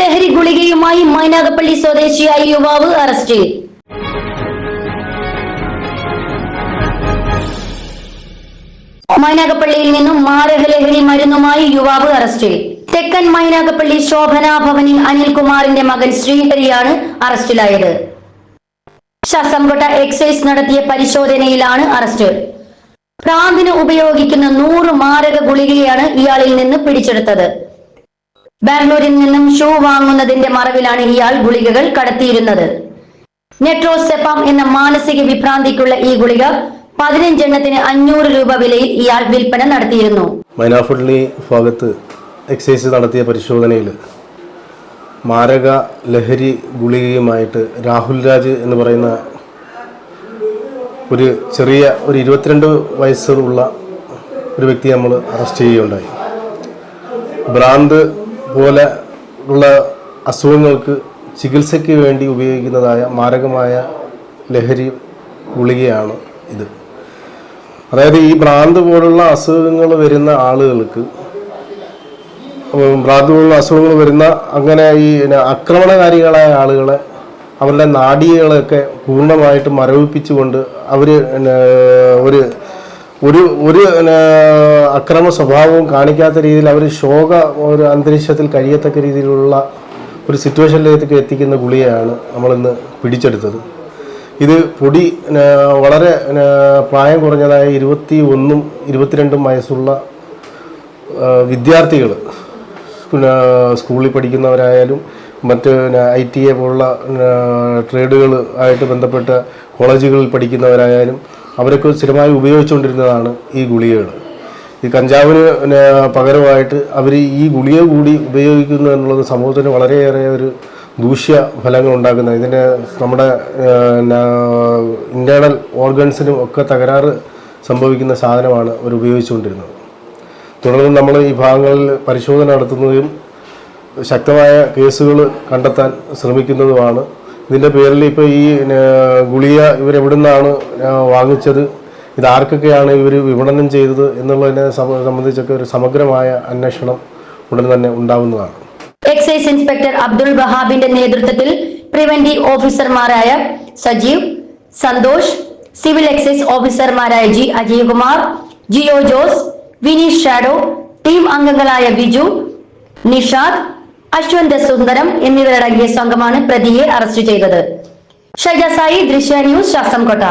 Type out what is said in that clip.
ലഹരി ഗുളികയുമായി മൈനാഗപ്പള്ളി സ്വദേശിയായ യുവാവ് അറസ്റ്റിൽ മൈനാഗപ്പള്ളിയിൽ നിന്നും മാരകലഹരി മരുന്നുമായി യുവാവ് അറസ്റ്റിൽ തെക്കൻ മൈനാഗപ്പള്ളി ശോഭന ഭവനിൽ അനിൽകുമാറിന്റെ മകൻ ശ്രീഹരിയാണ് അറസ്റ്റിലായത്. ശാസ്തംകോട്ട എക്സൈസ് നടത്തിയ പരിശോധനയിലാണ് അറസ്റ്റ്. പ്രാന്തിന് ഉപയോഗിക്കുന്ന നൂറ് മാരക ഗുളികയാണ് ഇയാളിൽ നിന്ന് പിടിച്ചെടുത്തത്. ബാംഗ്ലൂരിൽ നിന്നും ഷൂ വാങ്ങുന്നതിന്റെ മറവിലാണ് ഇയാൾ ഗുളികകൾ കടത്തിയിരുന്നത്. നെട്രോസെപ്പാം എന്ന മാനസിക വിഭ്രാന്തിക്കുള്ള ഈ ഗുളിക പതിനഞ്ചെണ്ണത്തിന് അഞ്ഞൂറ് രൂപ വിലയിൽ ഇയാൾ വിൽപ്പന നടത്തിയിരുന്നു. മൈനാഫുള്ളി ഭാഗത്ത് എക്സൈസ് നടത്തിയ പരിശോധനയിൽ മാരക ലഹരി ഗുളികയുമായിട്ട് രാഹുൽ രാജ് എന്ന് പറയുന്ന ഒരു ചെറിയ ഒരു ഇരുപത്തിരണ്ട് വയസ്സുള്ള ഒരു വ്യക്തി നമ്മൾ അറസ്റ്റ് ചെയ്യുകയുണ്ടായി. ഭ്രാന്ത് പോലെ ഉള്ള അസുഖങ്ങൾക്ക് ചികിത്സയ്ക്ക് വേണ്ടി ഉപയോഗിക്കുന്നതായ മാരകമായ ലഹരി ഗുളികയാണ് ഇത്. അതായത് ഈ ഭ്രാന്ത് പോലുള്ള അസുഖങ്ങൾ വരുന്ന ആളുകൾക്ക് ഭ്രാന്ത് പോലുള്ള അസുഖങ്ങൾ വരുന്ന അങ്ങനെ ഈ ആക്രമണകാരികളായ ആളുകളെ അവരുടെ നാടികളെയൊക്കെ പൂർണമായിട്ട് മരവിപ്പിച്ചുകൊണ്ട് അവർ ഒരു ഒരു ഒരു അക്രമ സ്വഭാവവും കാണിക്കാത്ത രീതിയിൽ അവർ ശോക ഒരു അന്തരീക്ഷത്തിൽ കഴിയത്തക്ക രീതിയിലുള്ള ഒരു സിറ്റുവേഷനിലേക്ക് എത്തിക്കുന്ന ഗുളികയാണ് നമ്മളിന്ന് പിടിച്ചെടുത്തത്. ഇത് പൊടി വളരെ പ്രായം കുറഞ്ഞതായ ഇരുപത്തി ഒന്നും ഇരുപത്തിരണ്ടും വയസ്സുള്ള വിദ്യാർത്ഥികൾ പിന്നെ സ്കൂളിൽ പഠിക്കുന്നവരായാലും മറ്റ് ഐ ടി എ പോലുള്ള ട്രേഡുകൾ ആയിട്ട് ബന്ധപ്പെട്ട കോളേജുകളിൽ പഠിക്കുന്നവരായാലും അവരൊക്കെ സ്ഥിരമായി ഉപയോഗിച്ചുകൊണ്ടിരുന്നതാണ് ഈ ഗുളികകൾ ഈ കഞ്ചാവിന് പകരമായിട്ട് അവർ ഈ ഗുളിക കൂടി ഉപയോഗിക്കുന്നു എന്നുള്ളത് സമൂഹത്തിന് വളരെയേറെ ഒരു ദൂഷ്യ ഫലങ്ങൾ ഉണ്ടാക്കുന്ന ഇതിന്റെ നമ്മുടെ ഇന്റേർണൽ ഓർഗൻസിനും ഒക്കെ തകരാറ് സംഭവിക്കുന്ന സാധനമാണ് അവർ ഉപയോഗിച്ചുകൊണ്ടിരുന്നത്. തുടർന്ന് നമ്മൾ ഈ ഭാഗങ്ങളിൽ പരിശോധന നടത്തുന്നതും ശക്തമായ കേസുകൾ കണ്ടെത്താൻ ശ്രമിക്കുന്നതുമാണ് ഇതിന്റെ പേരിൽ ഇപ്പോൾ ഈ ഗുളിക ഇവരെവിടുന്നാണ് വാങ്ങിച്ചത്? ഇത് ആർക്കൊക്കെയാണ് ഇവർ വിപണനം ചെയ്തത് എന്നുള്ളതിനെ സംബന്ധിച്ചൊക്കെ ഒരു സമഗ്രമായ അന്വേഷണം ഉടൻ തന്നെ ഉണ്ടാവുന്നതാണ്. എക്സൈസ് ഇൻസ്പെക്ടർ അബ്ദുൾ വഹാബിന്റെ നേതൃത്വത്തിൽ പ്രിവന്റീവ് ഓഫീസർമാരായ സജീവ് സന്തോഷ് സിവിൽ എക്സൈസ് ഓഫീസർമാരായ G Ajaykumar Jiyo Jose Vineesh shadow team അംഗങ്ങളായ ബിജു നിഷാദ് അശ്വന്ത് സുന്ദരം എന്നിവരടങ്ങിയ സംഘമാണ് പ്രതിയെ അറസ്റ്റ് ചെയ്തത്. ഷജസായി ദൃശ്യ ന്യൂസ് ശാസ്തംകോട്ട